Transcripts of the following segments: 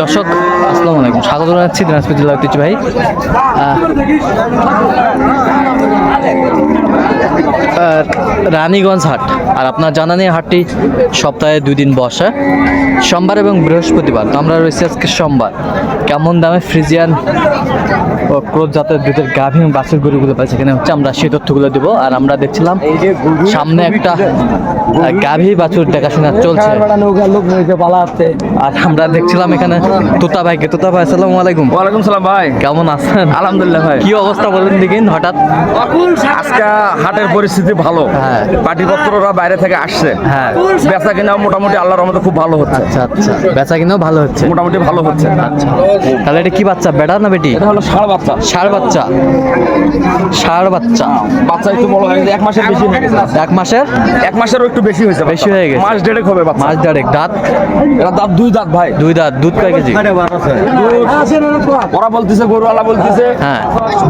দর্শক আসসালামু আলাইকুম। স্বাগত জানাচ্ছি দিনাজপুর জেলা ভাই রানীগঞ্জ হাট। আর আপনার জানা নেই হাটটি সপ্তাহে দুই দিন বসে। সোমবার এবং বৃহস্পতিবার তো আমরা রয়েছি আজকে সোমবার। কেমন দামে ফ্রিজিয়ান ও ক্রোধ জাতের দুধের গাভী এবং বাছুর গরুগুলো পাই সেখানে হচ্ছে আমরা সেই তথ্যগুলো দেবো। আর আমরা দেখছিলাম সামনে একটা গাভী বাছুর দেখাশোনা চলছে। আর আমরা দেখছিলাম এখানে তোতা ভাইকে। তোতা ভাই আসসালামু আলাইকুম। ওয়ালাইকুম সালাম ভাই। কেমন আছেন? আলহামদুলিল্লাহ ভাই। কি অবস্থা বলেন দেখিন হঠাৎ? আজকে হাটের পরিস্থিতি ভালো। হ্যাঁ। পাটিপত্ররা বাইরে থেকে আসছে। হ্যাঁ। বেচা কিনা মোটামুটি আল্লাহর রহমতে খুব ভালো হচ্ছে। আচ্ছা আচ্ছা। বেচা কিনাও ভালো হচ্ছে। মোটামুটি ভালো হচ্ছে। আচ্ছা। তাহলে এটা কি বাচ্চা? বেটা না বেটি? এটা হলো ষাঁড় বাচ্চা। ষাড় বাচ্চা। ষাড় বাচ্চা। বাচ্চা একটু বড় হয়ে গেছে এক মাসের বেশি হয়ে গেছে। এক মাসের? এক মাসেরও একটু বেশি হয়েছে বেশি হয়ে গেছে। মাস দেড়েক হবে বাচ্চা। মাস দেড়েক। দাঁত? এটা দাঁত দুই দাঁত ভাই। দুই দাঁত। দুধ কয় কেজি? ওরা বলতেছে গরু গরুওয়ালা বলতেছে হ্যাঁ।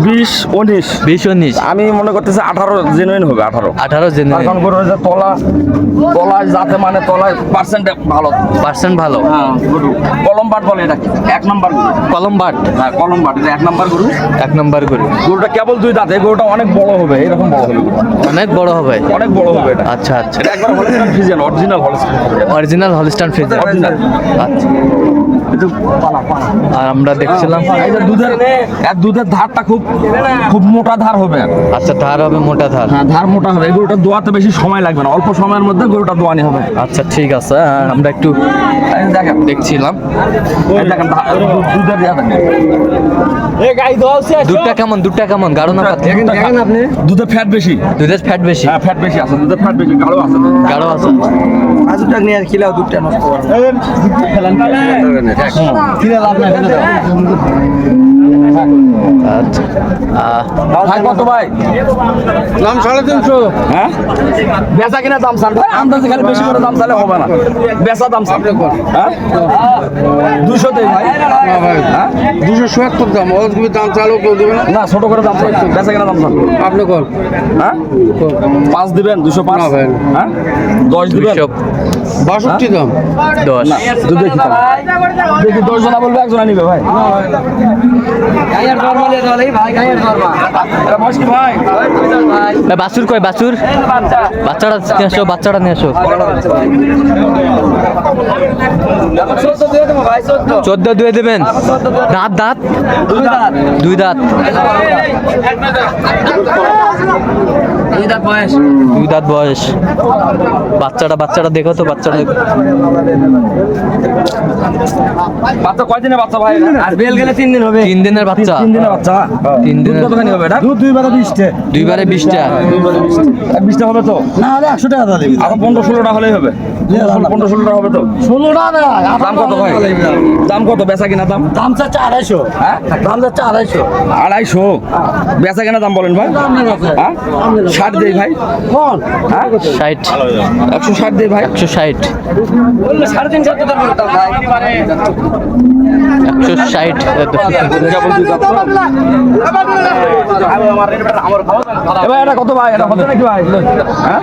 বিশ উনিশ। বিশ উনিশ। আমি মনে করতেছি আঠারো জেনুইন হবে আঠারো। আঠারো জেনে তার কারণ গরুর যে তলা তলায় যাতে মানে তলায় পার্সেন্ট ভালো। পার্সেন্ট ভালো। হ্যাঁ গরু। কলম বাট বলে এটা এক নাম্বার গরু। কলম বাট হ্যাঁ কলম বাট এটা এক নাম্বার গরু? এক নম্বর গরু। গরুটা কেবল দুই দাঁত এই গরুটা অনেক বড় হবে এরকম বড় হবে অনেক বড় হবে। অনেক বড় হবে এটা। আচ্ছা আচ্ছা। এটা একবার Holstein Friesian original Holstein original Holstein original আচ্ছা। আর আমরা দেখছিলাম দুধের এর দুধের ধারটা খুব খুব মোটা ধার হবে। আচ্ছা ধার হবে মোটা ধার। হ্যাঁ ধার মোটা হবে। গরুটা দোয়াতে বেশি সময় লাগবে না। অল্প সময়ের মধ্যে গরুটা দোয়ানি হবে। আচ্ছা ঠিক আছে। আর আমরা একটু দেখেন দেখছিলাম। এই দেখেন দুধের দেখেন। দুধটা কেমন? দুধটা কেমন? গাঢ় না পাতলা? আপনি। দুধে ফ্যাট বেশি। দুধের ফ্যাট বেশি? হ্যাঁ ফ্যাট বেশি আছে। দুধে ফ্যাট বেশি গাঢ় আছে। গাঢ় আছে। আজুটা নিয়ে আর খিলাও দুধটা নষ্ট করে। আচ্ছা। ভাই কত ভাই? দাম সাড়ে তিনশো। হ্যাঁ? বেচা কিনা দাম চান ভাই আন্দাজে খালি বেশি করে দাম চাইলে হবে না। বেচা দাম চান হ্যাঁ? দুশো দেই ভাই। হ্যাঁ? দুশো সত্তর দাম। ওর তুমি দাম চালও কেউ দেবে না। না ছোট করে দাম চাই। বেচা কিনা দাম চান আপনি কর। হ্যাঁ? পাঁচ দিবেন দুশো পাঁচ? হ্যাঁ? দশ দিবেন? বাষট্টি দাম। দশ। দেখি দশ জনা বলবে একজনা নিবে ভাই। বাছুর কয় বাছুর? বাচ্চাটা নিয়ে আসো বাচ্চাটা নিয়ে আসো। চোদ্দ দুয়ে দেবেন? দাঁত দাঁত? দুই দাঁত। দুই দাঁত। বয়স। বাচ্চাটা বাচ্চাটা দেখো তো বাচ্চাটা দেখো। বাচ্চা কয়দিনে বাচ্চা ভাই? আর বেল গেলে তিন দিন হবে। তিন দিনের বাচ্চা? তিন দিনে বাচ্চা। তিন দিনের কতখানি হবে? এটা দুধ দুই বারো বিশটে। দুইবারে বিশটা। বিশটা হবে তো? না হলে একশো টাকা দিবি আরও পনেরো ষোলোটা হলেই হবে। পনেরো ষোলোটা হবে তো? ষোলোটা না দাম কত ভাই দাম কত? বেচা কিনা দাম? দাম চাচ্ছে আড়াইশো। হ্যাঁ? দাম চাচ্ছে আড়াইশো। আড়াইশো? বেচা কিনা দাম বলেন ভাই। হ্যাঁ? ষাট দেই ভাই। কোন? হ্যাঁ? ষাট। একশো ষাট দেই ভাই। একশো ষাট। সাড়ে তিনশো টাকা দাম ভাই একশো ষাট। এবার এটা কত ভাই এটা কত নাকি ভাই হ্যাঁ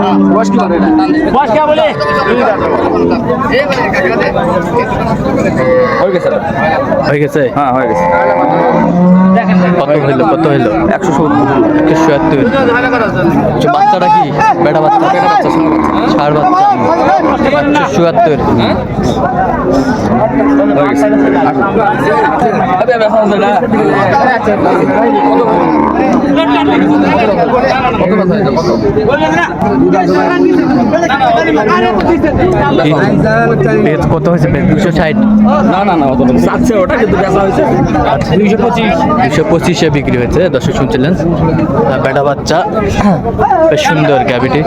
বলছে হয়ে গেছে? হয়ে গেছে হ্যাঁ হয়ে গেছে। কত হইল কত হইল? একশো সত্তর একশো সত্তর আচ্ছা, বাচ্চাটা কি? বেটা বাচ্চা? বেটা বাচ্চা ষাট বাচ্চা। একশো চুয়াত্তর পেজ কত হয়েছে? পেজ দুশো ষাট। না না না চাচ্ছে ওটা কিন্তু বেচা হয়েছে। দুইশো পঁচিশ। দুশো পঁচিশে বিক্রি হয়েছে দর্শক শুনছিলেন। বেটা বাচ্চা। বেশ সুন্দর ক্যাবিটি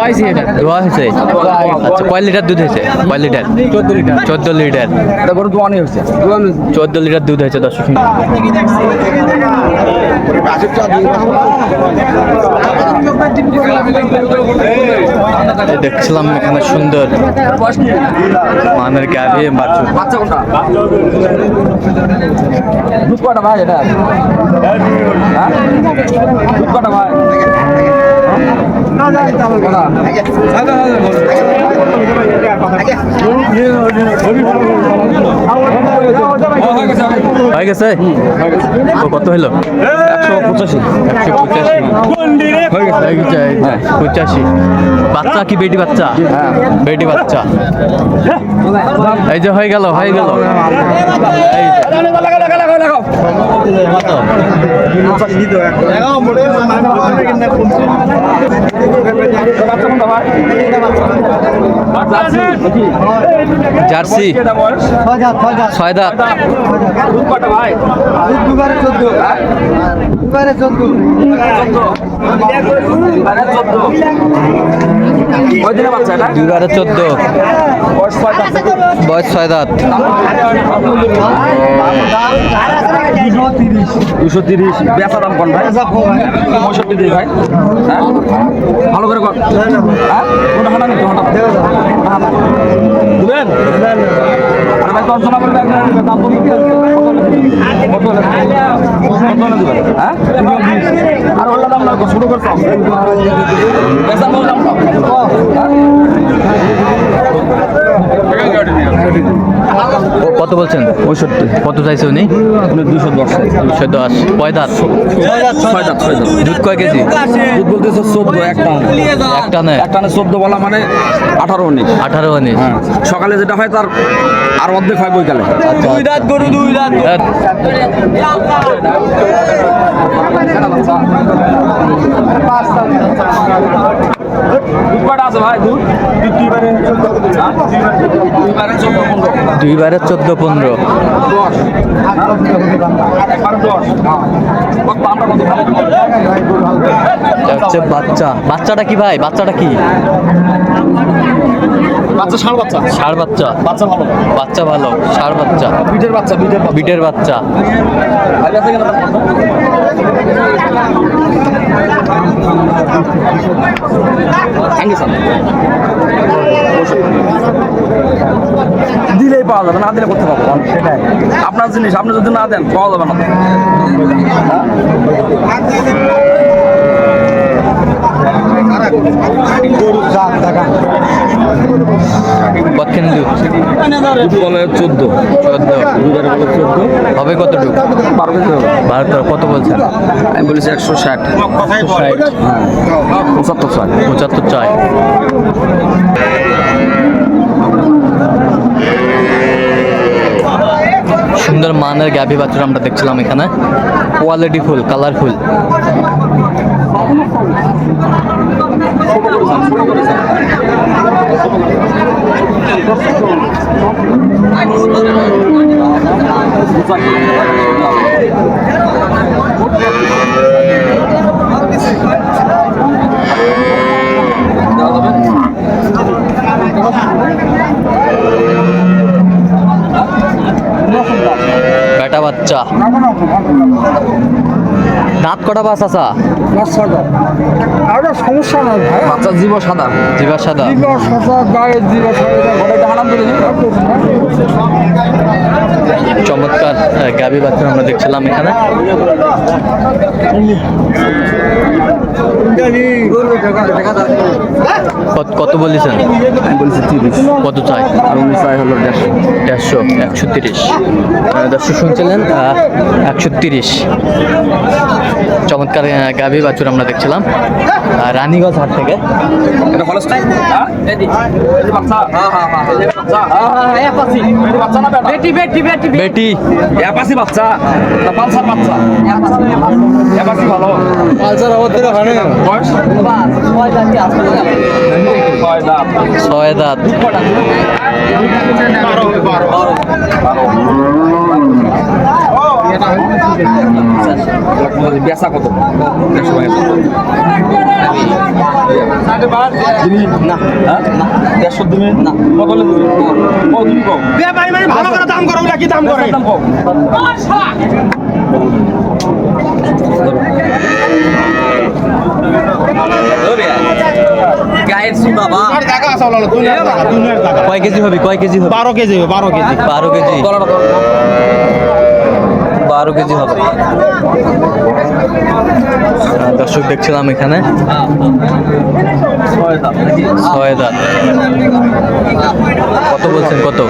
হয়েছে। আচ্ছা কয় লিটার দুধ হয়েছে? কয় লিটার? চোদ্দ লিটার। চোদ্দ লিটার। চোদ্দ লিটার দুধ হয়েছে দর্শক। দেখছিলাম এখানে সুন্দর মানের গাভি বাচ্চা। কোনটা? ভাই এটা? হ্যাঁ? ভাই? হয়ে গেছে? কত হলো একশো পঁচাশি। একশো পঁচাশি পঁচাশি। বাচ্চা কি বেটি বাচ্চা? বেটি বাচ্চা। এই যে, হয়ে গেল হয়ে গেল। কত? জার্সি। ছয় দাঁত। দুবারে চোদ্দ। বয়স ছয় দাঁত। দুশো তিরিশ। বেচা দাম কোন ভাই? পঁয়ষট্টি দিই ভাই। হ্যাঁ? ভালো করে কর। হ্যাঁ? কোনটা হাঁটা নিতে হাঁটা দিবেন? আরে ভাই বলবে দাম বলি কত? হ্যাঁ? আর ওটা দাম লাগবে শুরু করতাম বেচা বললাম কত বলছেন? পঁয়ষট্টি। কত চাইছে উনি? দুশো দশ। দুশো দশ। কয় দাঁত? ছয় দাঁত দুধ কয় কেজি? দুধ বলতেছে চোদ্দ একটা একটা নেয় একটানে চোদ্দ বলা মানে আঠারো উনিশ। আঠারো উনিশ। হ্যাঁ। সকালে যেটা হয় তার আর অর্ধেক হয় বৈকালে। দুই দাঁত গরু দুই দাঁত। দুধ আছে ভাই দুধ দুইবারে হ্যাঁ? চোদ্দ পনেরো। এটা হচ্ছে বাচ্চা। বাচ্চাটা কি ভাই? বাচ্চাটা কি? বাচ্চা ষাঁড় বাচ্চা? ষাড় বাচ্চা। বাচ্চা ভালো। বাচ্চা ভালো ষাড় বাচ্চা। বিটের বাচ্চা বিটের বাচ্চা। বিটের বাচ্চা। ভাই আছে কিনা দিলেই পাওয়া যাবে, না দিলে করতে পারব। সেটাই আপনার জিনিস, আপনি যদি না দেন, পাওয়া যাবে না। দুধ বলে চোদ্দ চোদ্দ দুধের বলে চোদ্দ। হবে কতটুকু? বারো বারো কত বলছেন? আমি বলেছি একশো ষাট। ষাট পঁচাত্তর ষাট পঁচাত্তর চাই সুন্দর মানের গাভী বাছুর আমরা দেখছিলাম এখানে। কোয়ালিটি ফুল কালারফুল বেটা বাচ্চা দাঁত কটা বাস আসা আর সমস্যা নাই ভাই। বাচ্চার জীব সাদা? জিবা সাদা? দিবা শশা গায়ে হারাম করে চমৎকার গাভী বাচ্চা আমরা দেখছিলাম এখানে। কত- কত বলেছেন? আমি বলেছি তিরিশ। কত চাই? আর উনি চাই হলো দেড়শো। দেড়শো একশো তিরিশ। দর্শক শুনছিলেন একশো তিরিশ। চমৎকার গাভী বাছুর আমরা দেখছিলাম। রানীগঞ্জ হাট থেকে। এটা কলেজ বাচ্চা? হ্যাঁ হ্যাঁ হ্যাঁ বাচ্চা। হ্যাঁ হ্যাঁ বাচ্চা না বেটি? বেটি বেটি বেটি অ্যাপাসি বাচ্চা। পালসার বাচ্চা। অ্যাপাসি ভালো। পালসার আমাদের ওখানে ছয় দাঁত ছয় দাঁত। দেড়শো না কত ভালো করে দাম করো কি করে কম কয় কেজি হবে? কয় কেজি হবে? বারো কেজি হবে, বারো কেজি। বারো কেজি। বারো কেজি হবে। দর্শক দেখছিলাম এখানে। ছয় দাঁত। কত বলছেন? কত?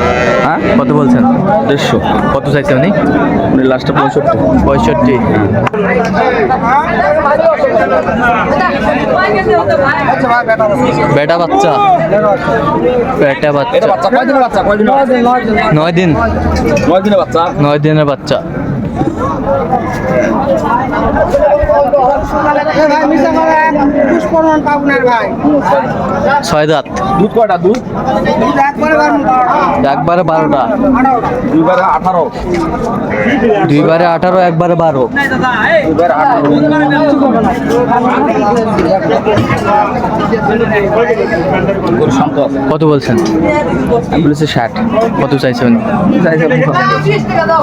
হ্যাঁ? কত বলছেন? দেড়শো। কত চাইছে উনি? লাস্টে পঁয়ষট্টি। পঁয়ষট্টি। বেটা বাচ্চা। বেটা বাচ্চা? নয় দিন। নয় দিনের বাচ্চা। নয় দিনের বাচ্চা। ভাই মিশা করেন পুষ্পরণ পাবনার ভাই ছয় দাঁত। দুধ কয়টা? দুধ? একবারে বারোটা। দুইবারে আঠারো। দুইবারে আঠারো একবারে বারো। কত বলছেন? বলেছে ষাট। কত চাইছে উনি? দাদা,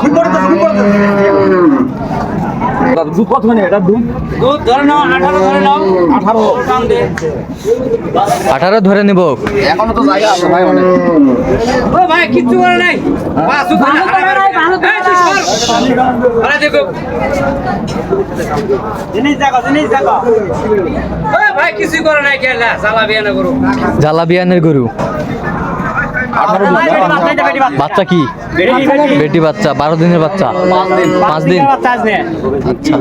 দুধ কত মানে এটা দুধ? দুধ ধরে নাও আঠারো ধরে নাও। আঠারো। আঠারো ধরে নিব। এখনও তো জায়গা আছে ভাই অনেক। ভাই কিচ্ছু করে নাই। বাসু ভালো করে নাই ভালো করে। আরে দেখো। জিনিস দেখো জিনিস দেখো। ভাই কিছু করে নাই কেলা বিয়া না করো বিয়ানের গরু? বাচ্চা কি? বেটি বাচ্চা। বারো দিনের বাচ্চা। পাঁচ দিন। আচ্ছা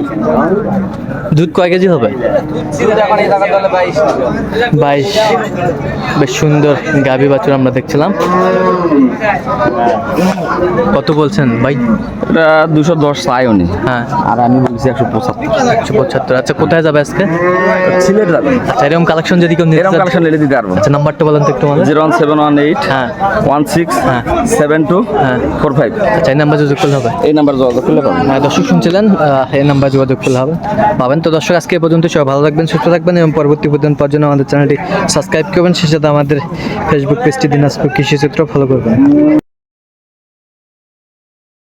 দুধ কয় কেজি হবে? বাইশ। বেশ সুন্দর গাভী বাছুর আমরা দেখছিলাম। কত বলছেন ভাই? দুশো দশ চাই উনি। হ্যাঁ। আর আমি বলছি একশো পঁচাত্তর। একশো পঁচাত্তর। আচ্ছা কোথায় যাবে আজকে? সিলেট যাবে। আচ্ছা এরকম কালেকশন যদি কেউ নিতে এরকম কালেকশন এনে দিতে পারব। আচ্ছা নাম্বারটা বলেন তো একটু zero one seven one eight হ্যাঁ। ওয়ান সিক্স হ্যাঁ। সেভেন টু হ্যাঁ। ফোর ফাইভ আচ্ছা এই নাম্বার যোগাযোগ করলে হবে? এই নাম্বার যোগাযোগ করলে পাবেন হ্যাঁ, দর্শক শুনছিলেন এই নাম্বার যোগাযোগ করলে হবে। পাবেন। তো দর্শক আজকে পর্যন্ত সবাই ভালো থাকবেন সুস্থ থাকবেন এবং পরবর্তী পর্যন্ত পর্যন্ত আমাদের চ্যানেলটি সাবস্ক্রাইব করবেন। সে সাথে আমাদের ফেসবুক পেজটি দিনাজপুর কৃষি চিত্র ফলো করবেন।